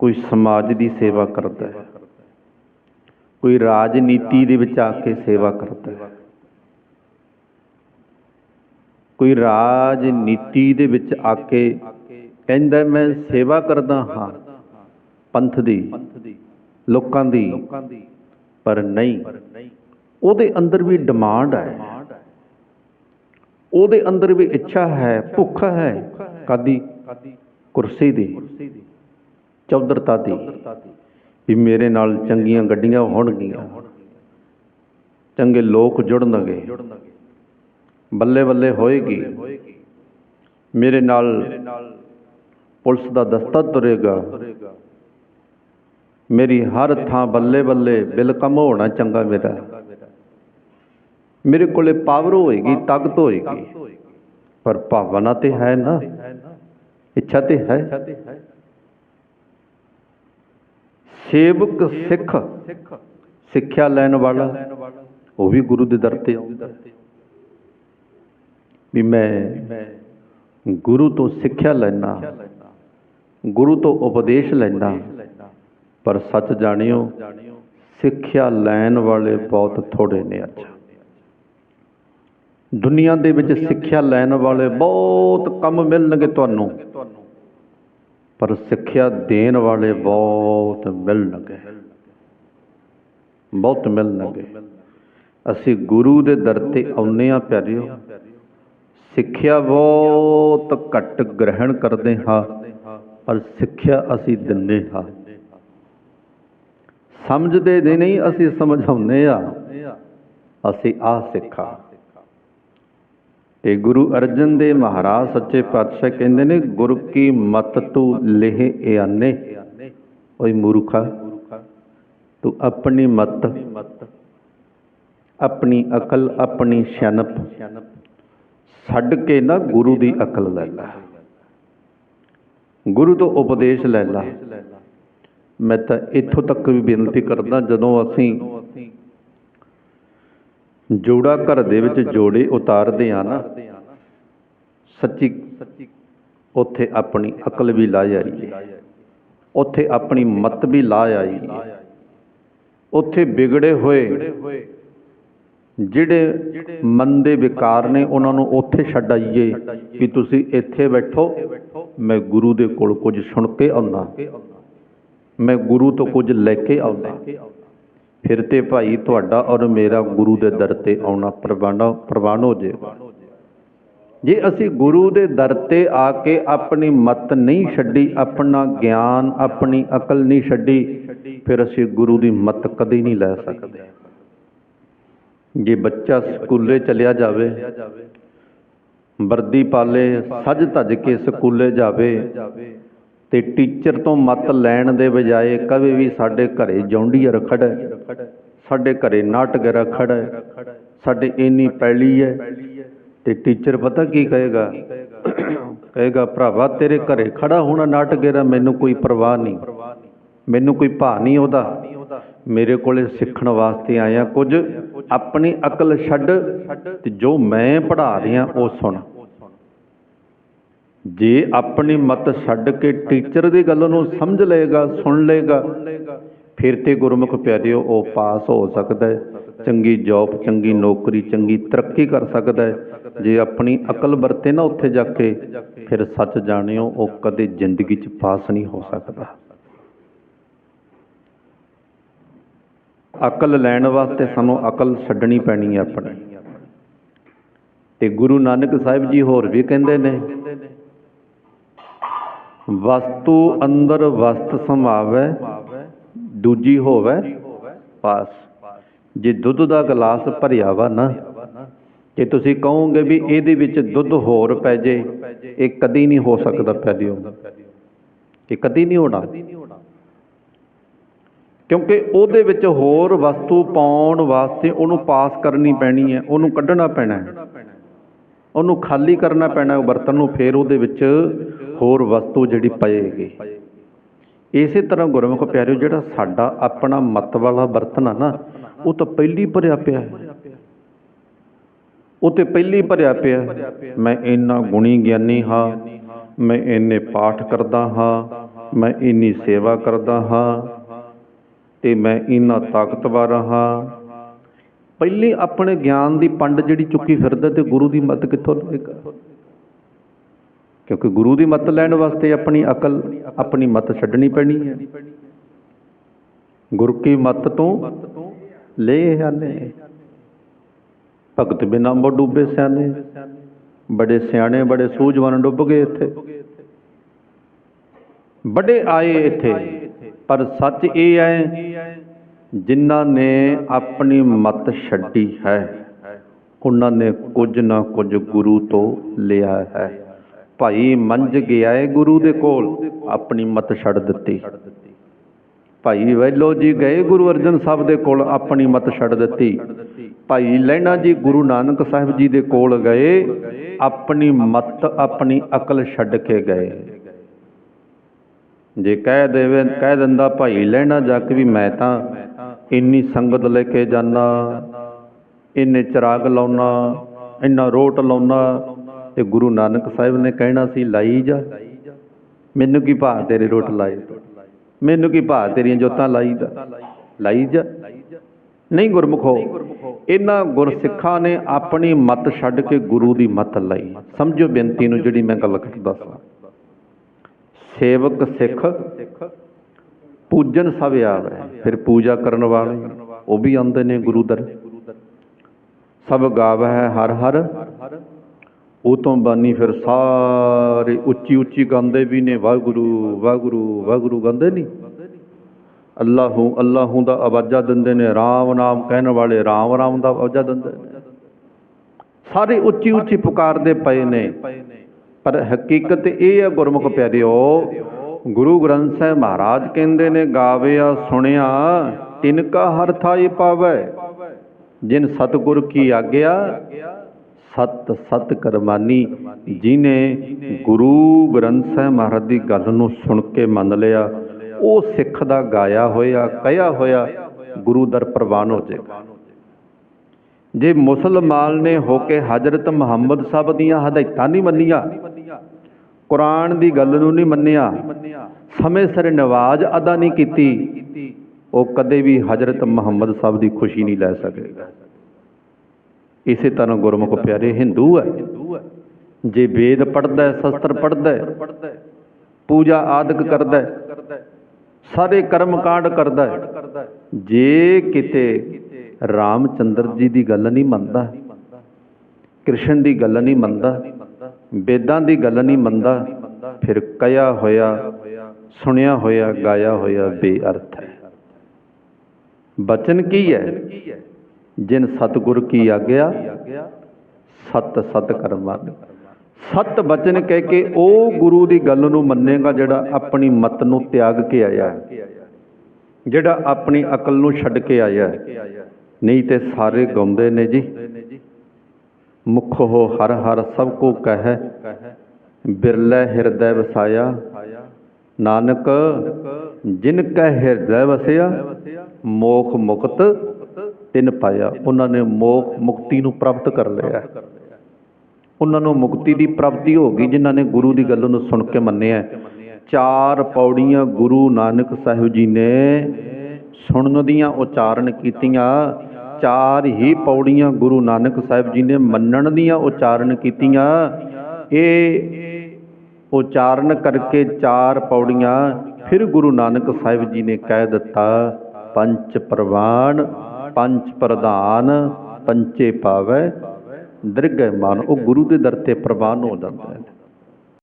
ਕੋਈ ਸਮਾਜ ਦੀ ਸੇਵਾ ਕਰਦਾ ਹੈ। ਕੋਈ ਰਾਜਨੀਤੀ ਦੇ ਵਿੱਚ ਆ ਕੇ ਸੇਵਾ ਕਰਦਾ ਹੈ। ਕੋਈ ਰਾਜਨੀਤੀ ਦੇ ਵਿੱਚ ਆ ਕੇ ਕਹਿੰਦਾ ਮੈਂ ਸੇਵਾ ਕਰਦਾ ਹਾਂ ਪੰਥ ਦੀ, ਲੋਕਾਂ ਦੀ, ਪਰ ਨਹੀਂ। ਉਹਦੇ ਅੰਦਰ ਵੀ ਡਿਮਾਂਡ ਹੈ। ਉਹਦੇ ਅੰਦਰ ਵੀ ਇੱਛਾ ਹੈ, ਭੁੱਖ ਹੈ ਕਾਦੀ? ਕੁਰਸੀ ਦੀ। ਚੌਧਰਤਾ ਦੀ ਵੀ ਮੇਰੇ ਨਾਲ ਚੰਗੀਆਂ ਗੱਡੀਆਂ ਹੋਣਗੀਆਂ। ਚੰਗੇ ਲੋਕ ਜੁੜਨਗੇ। ਬੱਲੇ ਬੱਲੇ ਹੋਏਗੀ। ਮੇਰੇ ਨਾਲ ਪੁਲਿਸ ਦਾ ਦਸਤਾ ਤੁਰੇਗਾ। ਮੇਰੀ ਹਰ ਥਾਂ ਬੱਲੇ ਬੱਲੇ ਬਿਲਕਮ ਹੋਣਾ ਚੰਗਾ ਮੇਰਾ। ਮੇਰੇ ਕੋਲੇ ਪਾਵਰ ਹੋਏਗੀ, ਤਾਕਤ ਹੋਏਗੀ। ਪਰ ਭਾਵਨਾ ਤੇ ਹੈ ਨਾ। ਇੱਛਾ ਤੇ ਹੈ। ਸੇਵਕ ਸਿੱਖ ਸਿੱਖਿਆ ਲੈਣ ਵਾਲਾ ਉਹ ਵੀ ਗੁਰੂ ਦੇ ਦਰ ਤੇ ਆਉਂਦਾ ਵੀ ਮੈਂ ਗੁਰੂ ਤੋਂ ਸਿੱਖਿਆ ਲੈਣਾ ਗੁਰੂ ਤੋਂ ਉਪਦੇਸ਼ ਲੈਣਾ ਪਰ ਸੱਚ ਜਾਣਿਓ ਸਿੱਖਿਆ ਲੈਣ ਵਾਲੇ ਬਹੁਤ ਥੋੜੇ ਨੇ ਅੱਜ। ਦੁਨੀਆ ਦੇ ਵਿੱਚ ਸਿੱਖਿਆ ਲੈਣ ਵਾਲੇ ਬਹੁਤ ਕਮ ਮਿਲਣਗੇ ਤੁਹਾਨੂੰ। ਪਰ ਸਿੱਖਿਆ ਦੇਣ ਵਾਲੇ ਬਹੁਤ ਮਿਲਣਗੇ ਬਹੁਤ ਮਿਲਣਗੇ ਅਸੀਂ ਗੁਰੂ ਦੇ ਦਰ ਤੇ ਆਉਨੇ ਆ ਪਿਆਰਿਓ। ਸਿੱਖਿਆ ਬਹੁਤ ਘੱਟ ਗ੍ਰਹਿਣ ਕਰਦੇ ਹਾਂ, ਪਰ ਸਿੱਖਿਆ ਅਸੀਂ ਦਿੰਦੇ ਹਾਂ। ਸਮਝਦੇ ਦੇ ਨਹੀਂ, ਅਸੀਂ ਸਮਝਾਉਂਦੇ ਆ ਅਸੀਂ ਆ ਸਿੱਖਾ। ਤੇ ਗੁਰੂ ਅਰਜਨ ਦੇ ਮਹਾਰਾਜ ਸੱਚੇ ਪਾਤਸ਼ਾਹ ਕਹਿੰਦੇ ਨੇ, ਗੁਰ ਕੀ ਮਤ ਤੂੰ ਲੇਹ ਇਆਨੇ? ਓਏ ਮੂਰਖਾ, ਤੂੰ ਆਪਣੀ ਮਤ, ਆਪਣੀ ਅਕਲ, ਆਪਣੀ ਸਿਆਣਪ ਛੱਡ ਕੇ ਨਾ ਗੁਰੂ ਦੀ ਅਕਲ ਲੈ ਲੈ। ਗੁਰੂ ਤੋਂ ਉਪਦੇਸ਼ ਲੈ ਲੈ। ਮੈਂ ਤਾਂ ਇੱਥੋਂ ਤੱਕ ਵੀ ਬੇਨਤੀ ਕਰਦਾ, ਜਦੋਂ ਅਸੀਂ ਜੋੜਾ ਘਰ ਦੇ ਵਿੱਚ ਜੋੜੇ ਉਤਾਰਦੇ ਆ ਨਾ, ਸੱਚੀ ਉੱਥੇ ਆਪਣੀ ਅਕਲ ਵੀ ਲਾ ਜਾਈਏ ਉੱਥੇ ਆਪਣੀ ਮਤ ਵੀ ਲਾ ਆਈ ਉੱਥੇ ਵਿਗੜੇ ਹੋਏ ਜਿਹੜੇ ਮਨ ਦੇ ਵਿਕਾਰ ਨੇ ਉਹਨਾਂ ਨੂੰ ਉੱਥੇ ਛੱਡ ਆਈਏ ਕਿ ਤੁਸੀਂ ਇੱਥੇ ਬੈਠੋ, ਮੈਂ ਗੁਰੂ ਦੇ ਕੋਲ ਕੁਝ ਸੁਣ ਕੇ ਆਉਣਾ ਮੈਂ ਗੁਰੂ ਤੋਂ ਕੁਝ ਲੈ ਕੇ ਆਉਣਾ ਫਿਰ ਤੇ ਭਾਈ ਤੁਹਾਡਾ ਔਰ ਮੇਰਾ ਗੁਰੂ ਦੇ ਦਰ ਤੇ ਆਉਣਾ ਪ੍ਰਵਾਨਾ ਪ੍ਰਵਾਨ ਹੋ ਜੇ। ਅਸੀਂ ਗੁਰੂ ਦੇ ਦਰ ਤੇ ਆ ਕੇ ਆਪਣੀ ਮਤ ਨਹੀਂ ਛੱਡੀ, ਆਪਣਾ ਗਿਆਨ, ਆਪਣੀ ਅਕਲ ਨਹੀਂ ਛੱਡੀ, ਫਿਰ ਅਸੀਂ ਗੁਰੂ ਦੀ ਮਤ ਕਦੇ ਨਹੀਂ ਲੈ ਸਕਦੇ। ਜੇ ਬੱਚਾ ਸਕੂਲੇ ਚਲਿਆ ਜਾਵੇ, ਵਰਦੀ ਪਾਲੇ, ਸੱਜ ਧੱਜ ਕੇ ਸਕੂਲੇ ਜਾਵੇ ਤੇ ਟੀਚਰ ਤੋਂ ਮਤ ਲੈਣ ਦੇ ਬਜਾਏ ਕਦੇ ਵੀ ਸਾਡੇ ਘਰੇ ਜੌਂਡੀਅਰ ਖੜਾ ਸਾਡੇ ਘਰੇ ਨਾਟਕ ਖੜਾ ਹੈ, ਸਾਡੇ ਇੰਨੀ ਪੈਲੀ ਹੈ। ਤੇ ਟੀਚਰ ਪਤਾ ਕੀ ਕਹੇਗਾ? ਕਹੇਗਾ ਭਰਾਵਾ ਤੇਰੇ ਘਰੇ ਖੜਾ ਹੋਣਾ ਨਾਟਕੇਰਾ ਮੈਨੂੰ ਕੋਈ ਪਰਵਾਹ ਨਹੀਂ। ਮੈਨੂੰ ਕੋਈ ਭਾ ਨਹੀਂ ਉਹਦਾ। ਮੇਰੇ ਕੋਲੇ ਸਿੱਖਣ ਵਾਸਤੇ ਆਇਆ ਕੁਝ। ਆਪਣੀ ਅਕਲ ਛੱਡ ਤੇ ਜੋ ਮੈਂ ਪੜ੍ਹਾ ਰਿਹਾ ਉਹ ਸੁਣ। ਜੇ ਆਪਣੀ ਮਤ ਛੱਡ ਕੇ ਟੀਚਰ ਦੀ ਗੱਲ ਨੂੰ ਸਮਝ ਲਏਗਾ, ਸੁਣ ਲਏਗਾ, ਫਿਰ ਤੇ ਗੁਰਮੁਖ ਪਿਆਰਿਓ, ਉਹ ਪਾਸ ਹੋ ਸਕਦਾ ਹੈ। ਚੰਗੀ ਜੌਬ ਚੰਗੀ ਨੌਕਰੀ, ਚੰਗੀ ਤਰੱਕੀ ਕਰ ਸਕਦਾ ਹੈ। ਜੇ ਆਪਣੀ ਅਕਲ ਵਰਤੇ ਨਾ ਉੱਥੇ ਜਾ ਕੇ, ਫਿਰ ਸੱਚ ਜਾਣਿਓ, ਉਹ ਕਦੇ ਜ਼ਿੰਦਗੀ 'ਚ ਪਾਸ ਨਹੀਂ ਹੋ ਸਕਦਾ। ਅਕਲ ਲੈਣ ਵਾਸਤੇ ਸਾਨੂੰ ਅਕਲ ਛੱਡਣੀ ਪੈਣੀ ਹੈ ਆਪਣੀ। ਤੇ ਗੁਰੂ ਨਾਨਕ ਸਾਹਿਬ ਜੀ ਹੋਰ ਵੀ ਕਹਿੰਦੇ ਨੇ ਵਸਤੂ ਅੰਦਰ ਵਸਤ ਸਮਾਵੈ, ਦੂਜੀ ਹੋਵੇ ਪਾਸ। ਜੇ ਦੁੱਧ ਦਾ ਗਲਾਸ ਭਰਿਆ ਵਾ ਨਾ ਕਿ ਤੁਸੀਂ ਕਹੋਗੇ ਵੀ ਇਹਦੇ ਵਿੱਚ ਦੁੱਧ ਹੋਰ ਪੈ ਜੇ, ਇਹ ਕਦੀ ਨਹੀਂ ਹੋ ਸਕਦਾ ਪਿਆਰਿਓ ਇਹ ਕਦੀ ਨਹੀਂ ਹੋਣਾ। ਕਿਉਂਕਿ ਉਹਦੇ ਵਿੱਚ ਹੋਰ ਵਸਤੂ ਪਾਉਣ ਵਾਸਤੇ ਉਹਨੂੰ ਪਾਸ ਕਰਨੀ ਪੈਣੀ ਹੈ, ਉਹਨੂੰ ਕੱਢਣਾ ਪੈਣਾ ਹੈ। ਉਹਨੂੰ ਖਾਲੀ ਕਰਨਾ ਪੈਣਾ ਉਹ ਬਰਤਨ ਨੂੰ ਫੇਰ ਉਹਦੇ ਵਿੱਚ ਹੋਰ ਵਸਤੂ ਜਿਹੜੀ ਪਏਗੀ। ਇਸੇ ਤਰ੍ਹਾਂ ਗੁਰਮੁਖ ਪਿਆਰਿਓ, ਜਿਹੜਾ ਸਾਡਾ ਆਪਣਾ ਮਤ ਵਾਲਾ ਬਰਤਨ ਆ ਨਾ, ਉਹ ਤਾਂ ਪਹਿਲੀ ਭਰਿਆ ਪਿਆ ਹੈ। ਉਹ ਤੇ ਪਹਿਲੀ ਭਰਿਆ ਪਿਆ ਮੈਂ ਇੰਨਾ ਗੁਣੀ ਗਿਆਨੀ ਹਾਂ, ਮੈਂ ਇੰਨੇ ਪਾਠ ਕਰਦਾ ਹਾਂ, ਮੈਂ ਇੰਨੀ ਸੇਵਾ ਕਰਦਾ ਹਾਂ ਤੇ ਮੈਂ ਇੰਨਾ ਤਾਕਤਵਰ ਹਾਂ। ਪਹਿਲੀ ਆਪਣੇ ਗਿਆਨ ਦੀ ਪੰਡ ਜਿਹੜੀ ਚੁੱਕੀ ਫਿਰਦਾ ਤੇ ਗੁਰੂ ਦੀ ਮੱਤ ਕਿੱਥੋਂ ਲਏਗਾ ਕਿਉਂਕਿ ਗੁਰੂ ਦੀ ਮੱਤ ਲੈਣ ਵਾਸਤੇ ਆਪਣੀ ਅਕਲ, ਆਪਣੀ ਮੱਤ ਛੱਡਣੀ ਪੈਣੀ ਹੈ। ਗੁਰ ਕੀ ਮੱਤ ਤੋਂ ਲੈ ਆਨੇ ਭਗਤ ਬਿਨਾ ਮੋ ਡੁੱਬੇ ਸਿਆਣੇ ਬੜੇ ਸਿਆਣੇ, ਬੜੇ ਸੂਝਵਾਨ ਡੁੱਬ ਗਏ ਇੱਥੇ। ਬੜੇ ਆਏ ਇੱਥੇ, ਪਰ ਸੱਚ ਇਹ ਹੈ ਜਿਨ੍ਹਾਂ ਨੇ ਆਪਣੀ ਮਤ ਛੱਡੀ ਹੈ, ਉਹਨਾਂ ਨੇ ਕੁਝ ਨਾ ਕੁਝ ਗੁਰੂ ਤੋਂ ਲਿਆ ਹੈ। ਭਾਈ ਮੰਝ ਗਿਆ ਏ ਗੁਰੂ ਦੇ ਕੋਲ, ਆਪਣੀ ਮਤ ਛੱਡ ਦਿੱਤੀ। ਭਾਈ ਵੈਲੋ ਜੀ ਗਏ ਗੁਰੂ ਅਰਜਨ ਸਾਹਿਬ ਦੇ ਕੋਲ, ਆਪਣੀ ਮਤ ਛੱਡ ਦਿੱਤੀ। ਭਾਈ ਲਹਿਣਾ ਜੀ ਗੁਰੂ ਨਾਨਕ ਸਾਹਿਬ ਜੀ ਦੇ ਕੋਲ ਗਏ, ਆਪਣੀ ਮਤ, ਆਪਣੀ ਅਕਲ ਛੱਡ ਕੇ ਗਏ। ਜੇ ਕਹਿ ਦੇਵੇ, ਕਹਿ ਦਿੰਦਾ ਭਾਈ ਲਹਿਣਾ ਜਾ ਕੇ ਵੀ ਮੈਂ ਤਾਂ ਇੰਨੀ ਸੰਗਤ ਲੈ ਕੇ ਜਾਣਾ ਇੰਨੇ ਚਿਰਾਗ ਲਾਉਣਾ ਇੰਨਾ ਰੋਟ ਲਾਉਣਾ ਤੇ ਗੁਰੂ ਨਾਨਕ ਸਾਹਿਬ ਨੇ ਕਹਿਣਾ ਸੀ, ਲਾਈ ਜਾ। ਮੈਨੂੰ ਕੀ ਭਾਅ ਤੇਰੇ ਰੋਟ ਲਾਏ? ਮੈਨੂੰ ਕੀ ਭਾਅ ਤੇਰੀਆਂ ਜੋਤਾਂ ਲਾਈ ਦਾ? ਲਾਈ ਜਾ। ਨਹੀਂ ਗੁਰਮੁਖੋ ਇਹਨਾਂ ਗੁਰਸਿੱਖਾਂ ਨੇ ਆਪਣੀ ਮਤ ਛੱਡ ਕੇ ਗੁਰੂ ਦੀ ਮਤ ਲਈ। ਸਮਝੋ ਬੇਨਤੀ ਨੂੰ, ਜਿਹੜੀ ਮੈਂ ਗੱਲ ਕਰਦਾ ਸਾਂ। ਸੇਵਕ ਸਿੱਖ ਪੂਜਨ ਸਭ ਆਵੇ, ਫਿਰ ਪੂਜਾ ਕਰਨ ਵਾਲੇ ਉਹ ਵੀ ਆਉਂਦੇ ਨੇ ਗੁਰੂ ਦਰ। ਸਭ ਗਾਵੈ ਹਰ ਹਰ, ਉਹ ਤੋਂ ਬਾਨੀ ਫਿਰ ਸਾਰੇ ਉੱਚੀ ਉੱਚੀ ਗਾਉਂਦੇ ਵੀ ਨੇ, ਵਾਹਿਗੁਰੂ ਵਾਹਿਗੁਰੂ ਵਾਹਿਗੁਰੂ ਗਾਉਂਦੇ ਨਹੀਂ ਅੱਲਾਹੂ ਅੱਲਾਹੂ ਦਾ ਆਵਾਜ਼ਾਂ ਦਿੰਦੇ ਨੇ, ਰਾਮ ਨਾਮ ਕਹਿਣ ਵਾਲੇ ਰਾਮ ਰਾਮ ਦਾ ਆਵਾਜ਼ਾਂ ਦਿੰਦੇ ਨੇ। ਸਾਰੇ ਉੱਚੀ ਉੱਚੀ ਪੁਕਾਰਦੇ ਪਏ ਨੇ, ਪਰ ਹਕੀਕਤ ਇਹ ਹੈ ਗੁਰਮੁਖ ਪਿਆਰਿਓ ਗੁਰੂ ਗ੍ਰੰਥ ਸਾਹਿਬ ਮਹਾਰਾਜ ਕਹਿੰਦੇ ਨੇ, ਗਾਵਿਆ, ਸੁਣਿਆ ਤਿਨਕਾ ਹਰ ਥਾਈ ਪਾਵੈ। ਜਿਨ ਸਤਿਗੁਰ ਕੀ ਆਗਿਆ, ਸਤ ਸਤ ਕਰਮਾਨੀ ਜਿਨੇ ਗੁਰੂ ਗ੍ਰੰਥ ਸਾਹਿਬ ਮਹਾਰਾਜ ਦੀ ਗੱਲ ਨੂੰ ਸੁਣ ਕੇ ਮੰਨ ਲਿਆ। ਉਹ ਸਿੱਖ ਦਾ ਗਾਇਆ ਹੋਇਆ, ਕਹਿਆ ਹੋਇਆ, ਗੁਰੂ ਦਰ ਪ੍ਰਵਾਨ ਹੋ ਜਾਏਗਾ। ਜੇ ਮੁਸਲਮਾਨ ਨੇ ਹੋ ਕੇ ਹਜ਼ਰਤ ਮੁਹੰਮਦ ਸਾਹਿਬ ਦੀਆਂ ਹਦਾਇਤਾਂ ਨਹੀਂ ਮੰਨੀਆਂ ਕੁਰਾਨ ਦੀ ਗੱਲ ਨੂੰ ਨਹੀਂ ਮੰਨਿਆ। ਸਮੇਂ ਸਿਰ ਨਵਾਜ਼ ਅਦਾ ਨਹੀਂ ਕੀਤੀ। ਉਹ ਕਦੇ ਵੀ ਹਜ਼ਰਤ ਮੁਹੰਮਦ ਸਾਹਿਬ ਦੀ ਖੁਸ਼ੀ ਨਹੀਂ ਲੈ ਸਕੇਗਾ। ਇਸੇ ਤਰ੍ਹਾਂ ਗੁਰਮੁਖ ਪਿਆਰੇ, ਹਿੰਦੂ ਹੈ। ਜੇ ਵੇਦ ਪੜਦਾ ਹੈ, ਸ਼ਸਤਰ ਪੜਦਾ ਹੈ, ਪੂਜਾ ਆਦਿਕ ਕਰਦਾ ਹੈ, ਸਾਰੇ ਕਰਮ ਕਾਂਡ ਕਰਦਾ ਹੈ। ਜੇ ਕਿਤੇ ਰਾਮਚੰਦਰ ਜੀ ਦੀ ਗੱਲ ਨਹੀਂ ਮੰਨਦਾ, ਕ੍ਰਿਸ਼ਨ ਦੀ ਗੱਲ ਨਹੀਂ ਮੰਨਦਾ ਵੇਦਾਂ ਦੀ ਗੱਲ ਨਹੀਂ ਮੰਨਦਾ ਫਿਰ ਕਹਿਆ ਹੋਇਆ ਸੁਣਿਆ ਹੋਇਆ ਗਾਇਆ ਹੋਇਆ ਬੇਅਰਥ ਹੈ। ਬਚਨ ਕੀ ਹੈ? ਜਿਨ ਸਤਗੁਰ ਕੀ ਆਗਿਆ ਸਤ ਸਤ ਕਰਮਾਂ ਸਤ ਬਚਨ ਕਹਿ ਕੇ ਉਹ ਗੁਰੂ ਦੀ ਗੱਲ ਨੂੰ ਮੰਨੇਗਾ ਜਿਹੜਾ ਆਪਣੀ ਮਤ ਨੂੰ ਤਿਆਗ ਕੇ ਆਇਆ ਹੈ। ਜਿਹੜਾ ਆਪਣੀ ਅਕਲ ਨੂੰ ਛੱਡ ਕੇ ਆਇਆ ਹੈ। ਨਹੀਂ ਤੇ ਸਾਰੇ ਗਾਉਂਦੇ ਨੇ ਜੀ। ਮੁਖ ਹੋ ਹਰ ਹਰ ਸਭ ਕੋ ਕਹਿ। ਬਿਰਲੇ ਹਿਰਦੈ ਵਸਾਇਆ। ਨਾਨਕ ਜਿਨ ਕੈ ਹਿਰਦੈ ਵਸਿਆ, ਮੋਖ ਮੁਕਤ ਤਿਨ ਪਾਇਆ। ਉਹਨਾਂ ਨੇ ਮੋਖ ਮੁਕਤੀ ਨੂੰ ਪ੍ਰਾਪਤ ਕਰ ਲਿਆ। ਉਹਨਾਂ ਨੂੰ ਮੁਕਤੀ ਦੀ ਪ੍ਰਾਪਤੀ ਹੋ ਗਈ, ਜਿਨ੍ਹਾਂ ਨੇ ਗੁਰੂ ਦੀ ਗੱਲ ਨੂੰ ਸੁਣ ਕੇ ਮੰਨਿਆ। ਚਾਰ ਪੌੜੀਆਂ ਗੁਰੂ ਨਾਨਕ ਸਾਹਿਬ ਜੀ ਨੇ ਸੁਣਨ ਦੀਆਂ ਉਚਾਰਨ ਕੀਤੀਆਂ। ਚਾਰ ਹੀ ਪੌੜੀਆਂ ਗੁਰੂ ਨਾਨਕ ਸਾਹਿਬ ਜੀ ਨੇ ਮੰਨਣ ਦੀਆਂ ਉਚਾਰਨ ਕੀਤੀਆਂ। ਇਹ ਉਚਾਰਨ ਕਰਕੇ ਚਾਰ ਪੌੜੀਆਂ ਫਿਰ ਗੁਰੂ ਨਾਨਕ ਸਾਹਿਬ ਜੀ ਨੇ ਕਹਿ ਦਿੱਤਾ, ਪੰਜ ਪ੍ਰਵਾਨ, ਪੰਜ ਪ੍ਰਧਾਨ ਪੰਚੇ ਪਾਵੈ ਦਰਗਹਿ ਮਾਨ ਉਹ ਗੁਰੂ ਦੇ ਦਰ ਤੇ ਪ੍ਰਵਾਨ ਹੋ ਜਾਂਦਾ ਹੈ।